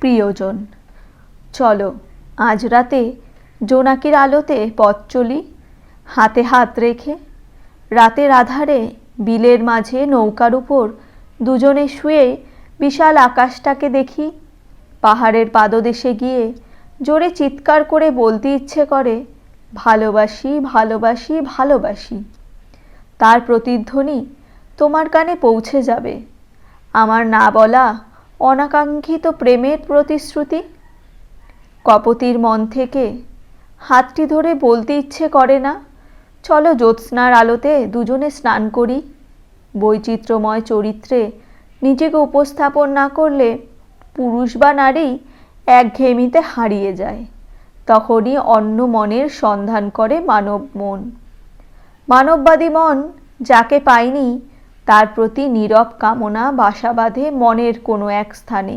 প্রিয়জন। চলো, আজ রাতে জোনাকির আলোতে পথ চলি, হাতে হাত রেখে। রাতের আধারে বিলের মাঝে নৌকার উপর দুজনে শুয়ে বিশাল আকাশটাকে দেখি। পাহাড়ের পাদদেশে গিয়ে জোরে চিৎকার করে বলতে ইচ্ছে করে, ভালোবাসি ভালোবাসি ভালোবাসি। তার প্রতিধ্বনি তোমার কানে পৌঁছে যাবে। আমার না বলা অনাকাঙ্ক্ষিত প্রেমের প্রতিশ্রুতি? কপতির মন থেকে হাতটি ধরে বলতে ইচ্ছে করে না, চলো জ্যোৎস্নার আলোতে দুজনে স্নান করি। বৈচিত্র্যময় চরিত্রে নিজেকে উপস্থাপন না করলে পুরুষ বা নারী একঘেয়েমিতে হারিয়ে যায়। তখনই অন্য মনের সন্ধান করে মানব মন। মানববাদী মন যাকে পায়নি তার প্রতি নীরব কামনা বাসা বাঁধে মনের কোনো এক স্থানে।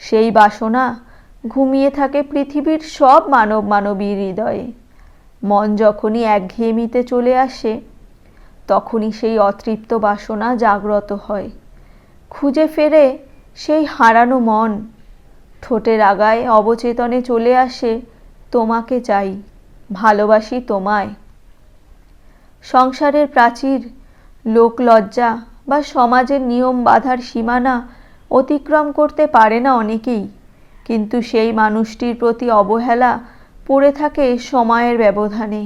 সেই বাসনা ঘুমিয়ে থাকে পৃথিবীর সব মানব মানবী হৃদয়ে। মন যখনই একঘেয়েমিতে চলে আসে, তখনই সেই অতৃপ্ত বাসনা জাগ্রত হয়। খুঁজে ফেরে সেই হারানো মন, ঠোঁটের আগায় অবচেতনে চলে আসে, তোমাকে চাই, ভালোবাসি তোমায়। সংসারের প্রাচীর লোকলজ্জা বা সমাজের নিয়ম বাধার সীমানা অতিক্রম করতে পারে না অনেকেই। কিন্তু সেই মানুষটির প্রতি অবহেলা পড়ে থাকে সময়ের ব্যবধানে।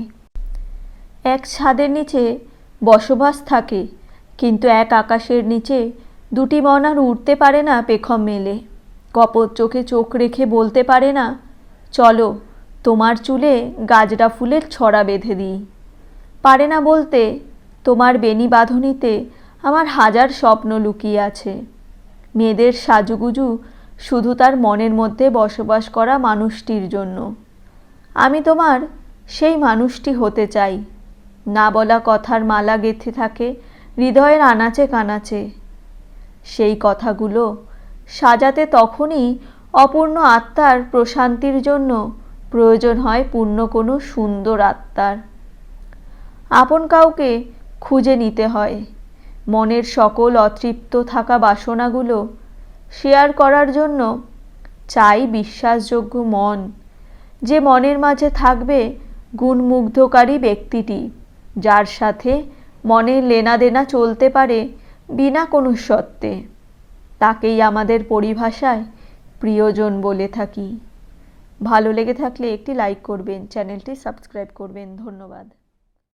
এক ছাদের নিচে বসবাস থাকে, কিন্তু এক আকাশের নিচে দুটি মন আর উঠতে পারে না পেখম মেলে। কপত চোখে চোখ রেখে বলতে পারে না, চলো, তোমার চুলে গাজরা ফুলের ছড়া বেঁধে দিই। পারে না বলতে তোমার বেনি বাঁধনিতে আমার হাজার স্বপ্ন লুকিয়ে আছে। মেয়েদের সাজুগুজু শুধু তার মনের মধ্যে বসবাস করা মানুষটির জন্য। আমি তোমার সেই মানুষটি হতে চাই। না বলা কথার মালা গেঁথে থাকে হৃদয়ের আনাচে কানাচে। সেই কথাগুলো সাজাতে তখনই অপূর্ণ আত্মার প্রশান্তির জন্য প্রয়োজন হয় পূর্ণ কোনো সুন্দর আত্মার। আপন কাউকে খুঁজে নিতে হয়। মনের সকল অতৃপ্ত থাকা বাসনাগুলো শেয়ার করার জন্য চাই বিশ্বাসযোগ্য মন, যে মনের মাঝে থাকবে গুণমুগ্ধকারী ব্যক্তিটি, যার সাথে মনের লেনাদেনা চলতে পারে বিনা কোনো সত্ত্বে। তাকেই আমাদের পরিভাষায় প্রিয়জন বলে থাকি। ভালো লেগে থাকলে একটি লাইক করবেন, চ্যানেলটি সাবস্ক্রাইব করবেন। ধন্যবাদ।